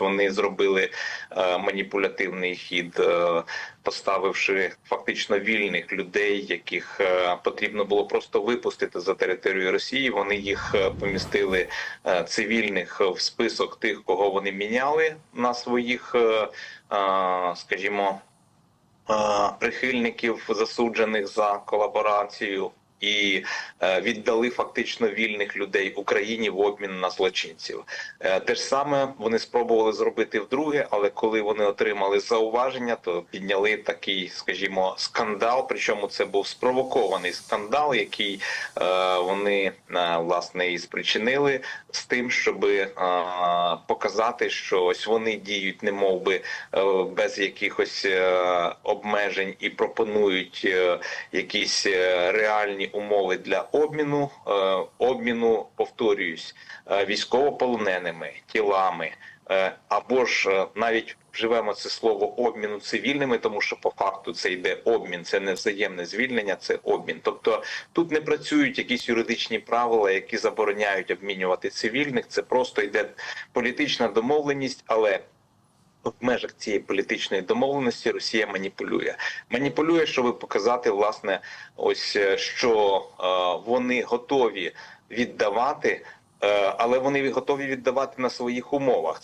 Вони зробили е, маніпулятивний хід, е, поставивши фактично вільних людей, яких е, потрібно було просто випустити за територію Росії. Вони їх е, помістили е, цивільних в список тих, кого вони міняли на своїх, е, е, скажімо, е, прихильників засуджених за колаборацію. І е, віддали фактично вільних людей Україні в обмін на злочинців. Е, Те ж саме вони спробували зробити вдруге, але коли вони отримали зауваження, то підняли такий, скажімо, скандал. Причому це був спровокований скандал, який е, вони власне і спричинили з тим, щоб показати, що ось вони діють, не мов би без якихось обмежень і пропонують якісь е, умови для обміну. Е, Обміну повторююсь е, військовополоненими тілами. Е, Або ж навіть вживемо це слово обміну цивільними, тому що по факту це йде обмін, це не взаємне звільнення, це обмін. Тобто тут не працюють якісь юридичні правила, які забороняють обмінювати цивільних. Це просто йде політична домовленість, але в межах цієї політичної домовленості Росія маніпулює. Маніпулює, щоб показати, власне, ось е, що е, вони готові віддавати. е, Але вони готові віддавати на своїх умовах.